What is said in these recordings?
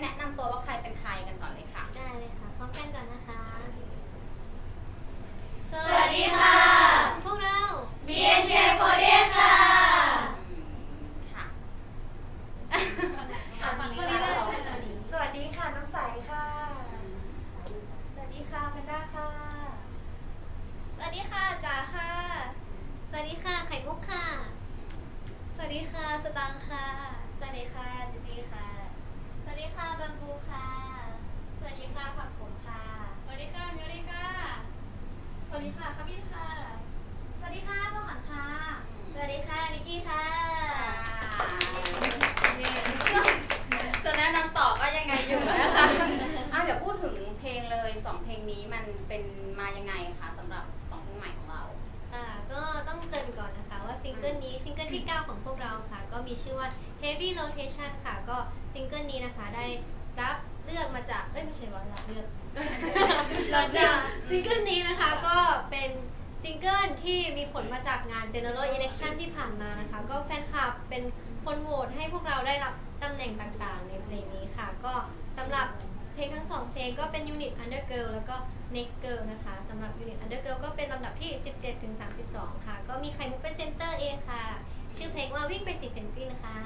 แนะนำตัวว่าใครเป็นใครกันก่อนเลยค่ะ ได้เลยค่ะ พร้อมกันก่อนนะคะ สวัสดีค่ะ พวกเรา BNK48 ค่ะ อืมค่ะ ฝั่งนี้เลย สวัสดีค่ะ น้ำใสค่ะ สวัสดีค่ะแพนด้าค่ะ สวัสดีค่ะจ๋าค่ะ สวัสดีค่ะ ไข่มุกค่ะ สวัสดีค่ะ สตังค์ค่ะ สวัสดีค่ะจิจีค่ะ สวัสดีค่ะบัมบูค่ะ สวัสดีค่ะผักขมค่ะ สวัสดีค่ะมิวรี่ค่ะ สวัสดีค่ะขมิ้นค่ะ สวัสดีค่ะพ่อขันค่ะ สวัสดีค่ะ นิกกี้ค่ะ จะแนะนำต่อก็ยังไงอยู่นะคะอะเดี๋ยวพูดถึงเพลงเลยสองเพลงนี้มันเป็นมายังไงคะสำหรับสองเพลงใหม่ของเรา ค่ะก็ต้องเกรินก่อนนะคะว่าซิงเกิลนี้ซิงเกิล ที่ 9 ของพวกเราค่ะ ก็มีชื่อว่า Heavy Rotation ค่ะ ก็ซิงเกิลนี้นะคะได้รับเลือกมาจาก เอ้ยไม่ใช่ว่ารับเลือก เราจะซิงเกิลนี้นะคะก็เป็นซิงเกิลที่มีผลมาจากงาน General Election ที่ผ่านมานะคะ ก็แฟนคลับเป็นคนโหวตให้พวกเราได้รับตำแหน่งต่างๆ ในเพลงนี้ค่ะ ก็สำหรับเพลงทั้งสองเพลงก็เป็น Unit Undergirl แล้วก็ Next Girl นะคะสำหรับ Unit Undergirl ก็เป็นลำดับที่ 17ถึง32 ค่ะ ก็มีไข่มุกเป็นเซนเตอร์เองค่ะ ชื่อเพลงว่าวิ่งไปสิเพนกวินค่ะ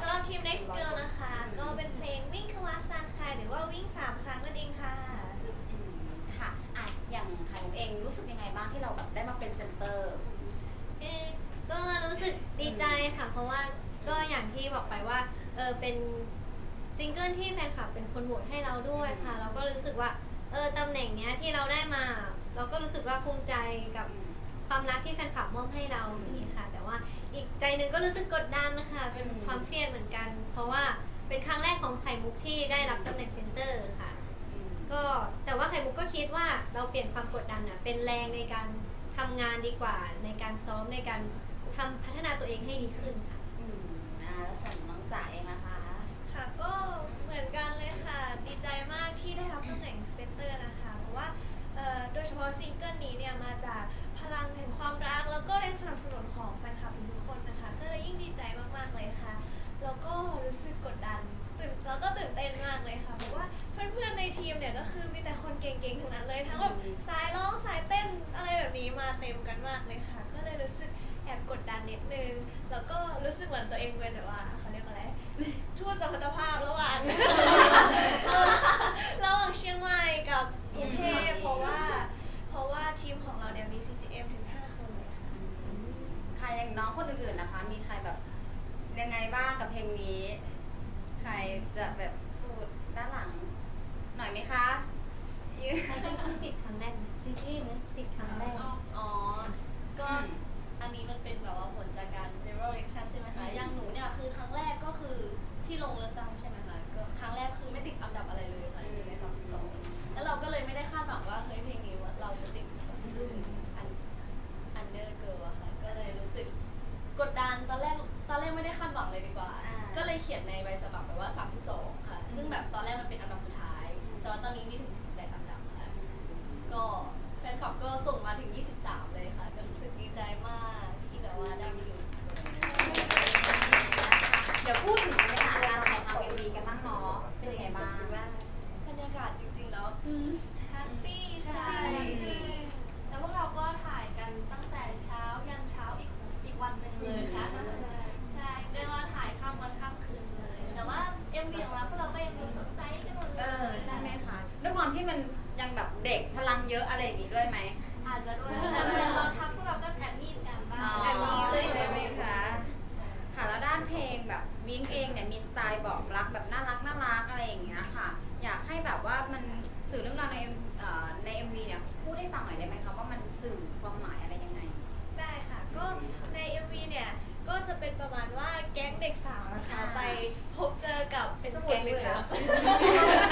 สำหรับทีม Next Girl นะคะ ก็เป็นเพลงวิ่งคาวาซันค่ะ หรือว่าวิ่ง 3 ครั้งนั่นเองค่ะอืมค่ะอะอย่างไข่มุกเองรู้สึกยังไงบ้างที่เราแบบได้มาเป็นเซนเตอร์ เอ่อก็รู้สึกดีใจค่ะ เพราะว่าก็อย่างที่บอกไปว่าเออเป็นซิงเกิลที่แฟนคลับเป็นคนโหวตให้เราด้วยค่ะ เราก็รู้สึกว่าเออตำแหน่งเนี้ยที่เราได้มา เราก็รู้สึกว่าภูมิใจกับ ความรักที่แฟนคลับมอบให้เราอย่างนี้ค่ะ แต่ว่าอีกใจหนึ่งก็รู้สึกกดดันนะคะเป็นอืมความเครียดเหมือนกัน เพราะว่าเป็นครั้งแรกของไข่มุกที่ได้รับตำแหน่งเซนเตอร์ค่ะอืมก็แต่ว่าไข่มุกก็คิดว่าเราเปลี่ยนความกดดันน่ะเป็นแรงในการทำงานดีกว่า ในการซ้อมในการทำพัฒนาตัวเองให้ดีขึ้นค่ะ อืมอ่าแล้วส่วนน้องจ๋าเองนะคะ ค่ะก็เหมือนกันเลยค่ะ ดีใจมากที่ได้รับตำแหน่งเซนเตอร์นะคะ เพราะว่าเอ่อโดยเฉพาะซิงเกิลนี้เนี่ยมาจากพลังแห่งความรั ก็แรงสนับสนุนของแฟนคลับทุกๆคนนะคะ ก็เลยยิ่งดีใจมากๆเลยค่ะ แล้วก็รู้สึกกดดันตื่นแล้วก็ตื่นเต้นมากเลยค่ะ เพราะว่าเพื่อนๆในทีมเนี่ยก็คือมีแต่คนเก่งๆทั้งนั้นเลย ทั้งแบบสายร้องสายเต้นอะไรแบบนี้มาเต็มกันมากเลยค่ะ ก็เลยรู้สึกแอบกดดันนิดนึง แล้วก็รู้สึกเหมือนตัวเองเป็นแบบว่าเขาเรียกว่าอะไรทูตสัมพันธภาพระหว่าง ระหว่างเชียงใหม่กับกรุงเทพเพราะว่า เพราะว่าทีมของเราเนี่ยมี CGM ถึง 5 คนเลยค่ะ ใคร อย่างน้องคนอื่นๆนะคะ มีใครแบบยังไงบ้างกับเพลงนี้ ใครจะแบบพูดด้านหลัง หน่อยไหมคะยืนใครที่เพิ่งติดครั้งแรกจีจี้ไหมติดครั้งแรกอ๋อ ก็อันนี้มันเป็นแบบว่าผลจากการ general election ใช่ไหมคะอืมอย่างหนูเนี่ยคือครั้งแรกก็คือที่ลงเลือกตั้งใช่ไหมคะ ก็ครั้งแรกคือไม่ติดอันดับอะไรเลยค่ะหนึ่งใน32แล้วเราก็เลยไม่ได้ แล้วแฮปปี้ใช่ แล้วพวกเราก็ถ่ายกันตั้งแต่เช้ายันเช้าอีกอีกวันหนึ่งเลยค่ะใช่เรียกว่าถ่ายข้ามวันข้ามคืนเลย แต่ว่า MV ของเราพวกเราก็ยังดูสดใสกันหมดเลเอยอใช่ไหมคะด้วยความที่มันยังแบบเด็กพลังเยอะอะไรอย่างงี้ด้วยไหม อาจจะด้วยแต่เวลาเราทำพวกเราก็แอบมีดกันบ้างอ๋อแอบมีเลยใช่ไหมคะ ค่ะแล้วด้านเพลงแบบวิงเองเนี่ยมีสไตล์บอกรักแบบน่ารักน่ารักอะไรอย่างเงี้ยค่ะ อยากให้แบบว่ามัน สื่อเรื่องราวใน M เอ่อใน MV เนี่ยพูดให้ฟังหน่อยได้ไหมคะว่ามันสื่อความหมายอะไรยังไง ได้ค่ะก็ใน MV เนี่ยก็จะเป็นประมาณว่าแก๊งเด็กสาวนะคะ อ่า ไปพบเจอกับสมุดลึกลับ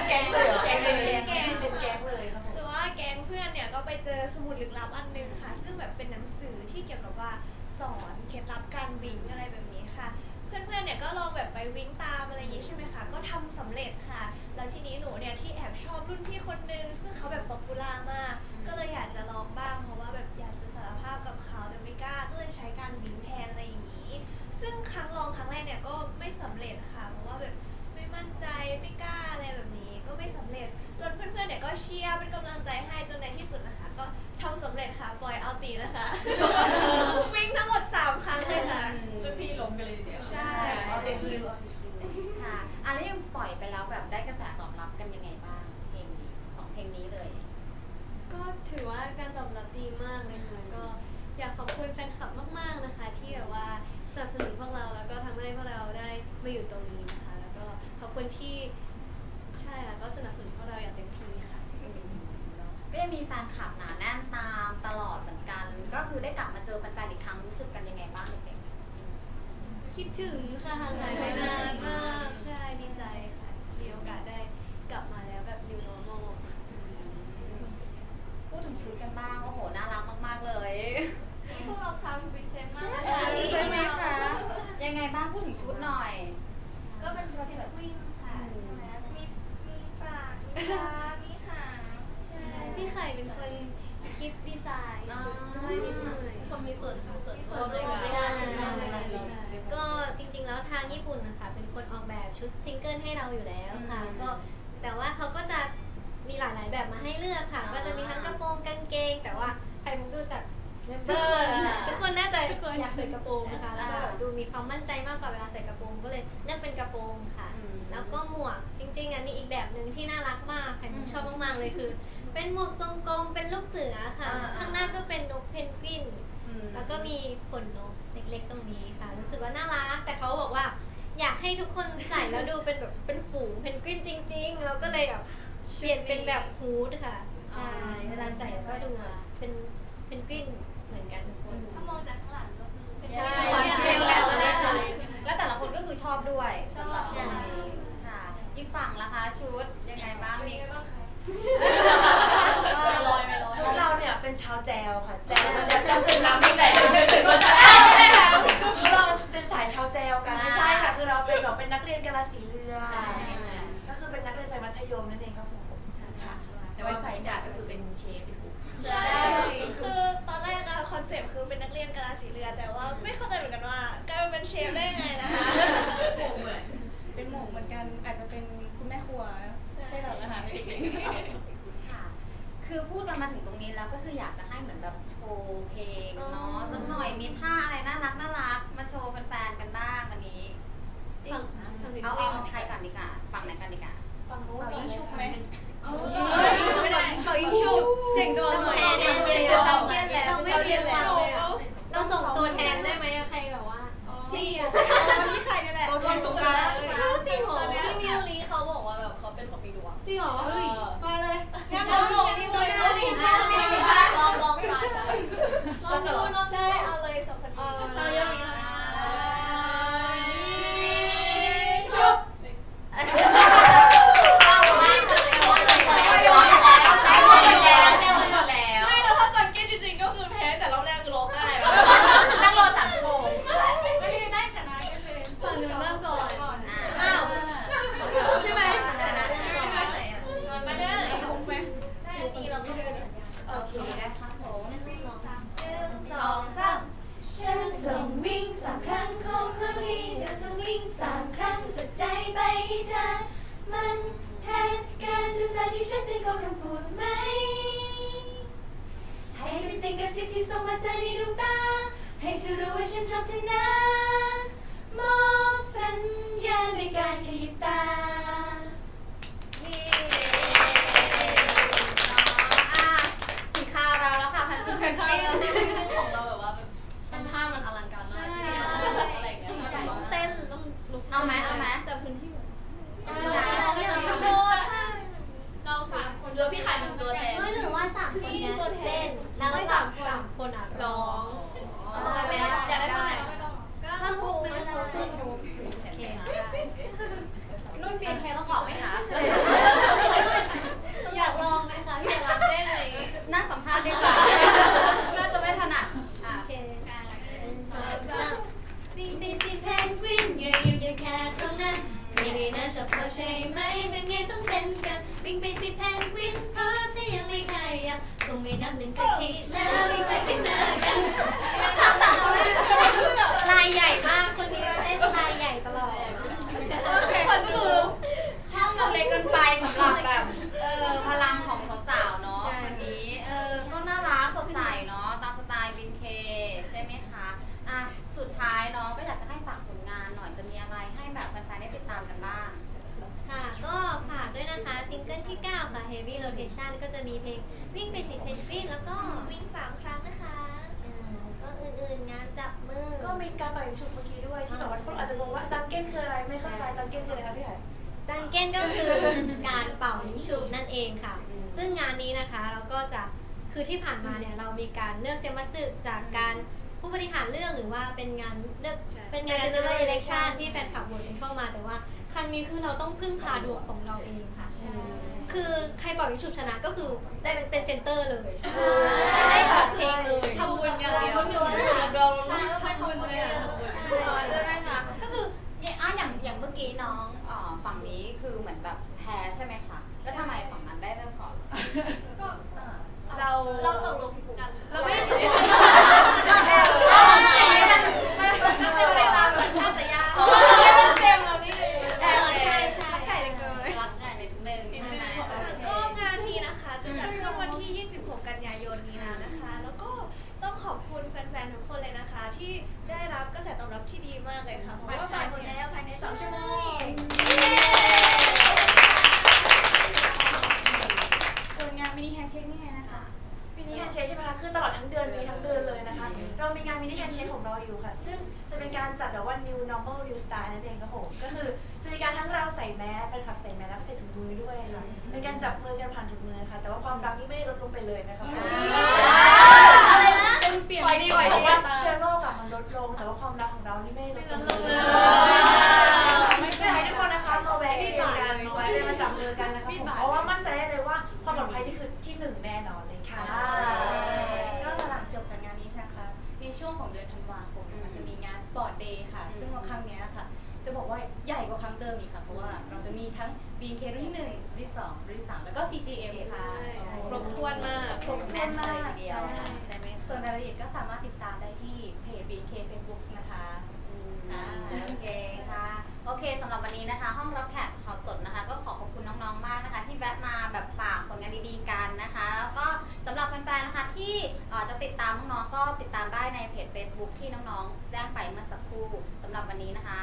แก๊งเลยเหรอแก๊งเลยแก๊ง เป็นแก๊งเลยครับคือว่าแก๊งเพื่อนเนี่ยก็ไปเจอสมุดลึกลับอันหนึงค่ะ ซึ่งแบบเป็นหนังสือที่เกี่ยวกับว่าสอนเคล็ดลับการวิ่งอะไรแบบนี้ค่ะ เพื่อนๆเนี่ยก็ลองแบบไปวิ่งตามอะไรอย่างนี้ใช่ไหมคะก็ทำสำเร็จค่ะ แล้วทีนี้หนูเนี่ยที่แอบชอบรุ่นพี่คนนึงซึ่งเขาแบบป๊อปปูล่ามาก ก็เลยอยากจะลองบ้างเพราะว่าแบบอยากจะสารภาพกับเขาแต่ไม่กล้าก็เลยใช้การวิ่งแทนอะไรอย่างนี้ ซึ่งครั้งลองครั้งแรกเนี่ยก็ไม่สำเร็จค่ะ เพราะว่าแบบไม่มั่นใจไม่กล้าอะไรแบบนี้ก็ไม่สำเร็จจนเพื่อนๆเนี่ยก็เชียร์เป็นกำลังใจให้จนในที่สุดนะคะ ก็ทำสำเร็จค่ะปล่อยเอาตีนะคะากเลยค่ะก็อยากขอบคุณแฟนคลับมาก ๆนะคะ ที่แบบว่าสนับสนุนพวกเราแล้วก็ทำให้พวกเราได้มาอยู่ตรงนี้นะคะ แล้วก็ขอบคุณที่ใช่ค่ะก็สนับสนุนพวกเราอย่างเต็มที่ค่ะ ก็ยังมีแฟนคลับหนาแน่นตามตลอดเหมือนกัน ก็คือได้กลับมาเจอแฟนๆอีกครั้งรู้สึกกันยังไงบ้างเด็กคิดถึงค่ะห่างหายไปนานมากใช่ดีใจค่ะมีโอกาสได้กลับมาแล้วแบบ new normal ๆพูดถึงชุดกันบ้างโอ้โห น่ารักมากๆเลย พวกเราพราวพรีเซนต์มากเออใช่ไหมคะ ยังไงบ้างพูดถึงชุดหน่อย ก็เป็นชุดเพนกวินค่ะใช่ไหมมีมีปากมีตามีหางใช่พี่ไข่เป็นคนคิดดีไซน์ชุดด้วยนิดหน่อย คนมีส่วนส่วนมีร่วมในส่วนการร่วมใช่ก็จริงๆแล้วทางญี่ปุ่นนะคะเป็นคนออกแบบชุดซิงเกิลให้เราอยู่แล้วค่ะอืมก็แต่ว่าเขาก็จะมีหลายๆแบบมาให้เลือกค่ะอ่าก็จะมีทั้งกระโปรงกางเกง แต่ว่าใครมุกดูจาก เมมเบอร์อ่าทุกคนน่าจะอยากใส่กระโปรงนะคะแล้วก็อ่าดูมีความมั่นใจมากกว่าเวลาใส่กระโปรงก็เลยเลือกเป็นกระโปรงค่ะอืมแล้วก็หมวกจริงๆอะมีอีกแบบหนึ่งที่น่ารักมากใครมุกชอบมากๆเลยคือ เป็นหมวกทรงกลมเป็นลูกเสือค่ะอ่าข้างหน้าก็เป็นนกเพนกวินอืมแล้วก็มีขนนกเล็กๆตรงนี้ค่ะ รู้สึกว่าน่ารักแต่เขาบอกว่า อยากให้ทุกคนใส่แล้วดูเป็นแบบเป็นฝูงเพนกวินจริง ๆ เราก็เลยแบบเปลี่ยนเป็นแบบฮูดค่ะใช่เวลาใส่แล้วก็ดูเป็นเพนกวิน เหมือนกันทุกคน ถ้ามองจากข้างหลังก็คือเป็นใช่เป็นแบบใช่นั้นเลยแล้วแต่ละคนก็คือชอบด้วยสำหรับใช่ชุดนี้ค่ะอีกฝั่งละคะชุดยังไงบ้างมีไม่ อนกันอาจจะเป็นคุณแม่ครัวใช่เหรออาหารให้เด็กค่ะ คือพูดกันมาถึงตรงนี้แล้วก็คืออยากจะให้เหมือนแบบโชว์เพลงเนาะสักหน่อยมีท่าอะไรน่ารักน่ารักมาโชว์แฟนๆกันบ้างวันนี้ฝั่งฝั่งเพนเอากวิเอานใครก่อนดีกว่าฝั่งไหนกันดีกว่าฝั่งนู้นๆก่อนยิ่งเลยชุบค่ะไหมไม่ได้เขายิงชุบเสียงตัวหน่อยเสียงเสียงตัวเราไม่เรียนแล้วเราไม่เรียนแล้ว ก้นก็คือการเป่ายิงฉุบนั่นเองค่ะ ซึ่งงานนี้นะคะเราก็จะคือที่ผ่านมาเนี่ยเรามีการเลือกเซมัสึจากการผู้บริหารเลือกหรือว่าเป็นงานเลือกเป็นงาน general election ที่แฟนคลับโหวตกันเข้ามาแต่ว่าครั้งนี้คือเราต้องพึ่งพาดวงของเราเองค่ะ คือใครเป่ายิงฉุบชนะก็คือได้เป็นเซนเตอร์เลยใช่ค่ะเพลงเลยทำบุญอย่างเดียว เราทำบุญเลยอะ ใช่ไหมคะ ก็คือเนี่ยอะอย่างอย่างเมื่อกี้น้องเอ่อฝั่งนี้คือเหมือนแบบแพ้ใช่ไหมคะแล้วทำไมฝั่งนั้นได้เริ่มก่อน เรา เราตกลงกัน เราไม่ได้ตกลง ก็เป็นไปตามสัญชาตญาณ เต็มแล้วนี่ เออใช่ใช่ ไก่เลย รักงานนิดนึงใช่ไหมโอเค ก็งานนี้นะคะจะจัดขึ้นวันที่ 26 กันยายนนี้แล้วนะคะ แล้วก็ต้องขอบคุณแฟนๆ ทุกคนเลยนะคะ ที่ได้รับกระแสตอบรับที่ดีมากเลยค่ะ เพราะ บัตร ว่า ขาย บัตร หมด เนี่ย แล้วภายใน 2 ชั่วโมง ส่วนงานมินิแฮนด์เช็คนี่ไงนะคะ มิ นิแฮนด์เชคใช่ไหมคะคือตลอดทั้งเดือนมีทั้งเดือนเลยนะคะ เรามีงานมินิแฮนด์เชคของเราอยู่ค่ะ ซึ่งจะเป็นการจัดแบบว่า new normal new style นั่นเองครับผม ก็คือจะมีการทั้งเราใส่แมสแฟนคลับใส่แมสแล้วก็ใส่ถุงมือด้วยค่ะเป็นการจับมือกันผ่านถุงมือค่ะ แต่ว่าความรักนี่ไม่ได้ลดลงไปเลยนะคะอะไรนะเปลี่ยนปล่อยดีปล่อยเพดีราะว่าเชื้อโรคอะมันลดลง แต่ว่าความรักของเรานี่ไม่ลดลงเลยไม่ใช่ให้ทุกคนนะคะมาแวะเรียนกันมาแวะเรียนมาจับมือกันนะคะผมเพราะว่ามั่นใจได้เลยว่าความปลอดภัยนี่คือที่หนึ่งแน่นอนเลย ปอร์ตเดย์ค่ะ ซึ่งว่าครั้งเนี้ยค่ะ จะบอกว่าใหญ่กว่าครั้งเดิมอีกค่ะ เพราะว่าเราจะมีทั้ง BK รุ่นที่หนึ่งรุ่นที่สองรุ่นที่สามแล้วก็ CGM ค่ะครบถ้วนมาก ครบถ้แน่วนนเลมายกทีเดียวใช่ไหมส่วนรายละเอียดก็สามารถติดตามได้ที่เพจ BK Facebook นะคะ อ่าโอเคค่ะ โอเคสำหรับวันนี้นะคะ ห้องรับแขกข่าวสดนะคะ ก็ขอขอบคุณน้องๆมากนะคะ ที่แวะมาแบบฝากผลงานดีๆกันนะคะ แล้วก็สำหรับแฟนๆนะคะที่เอ่อจะติดตามน้องๆก็ติดตามได้ในเพจ Facebook ที่น้องๆแจ้งไป เมื่อสักครู่สำหรับวันนี้นะคะ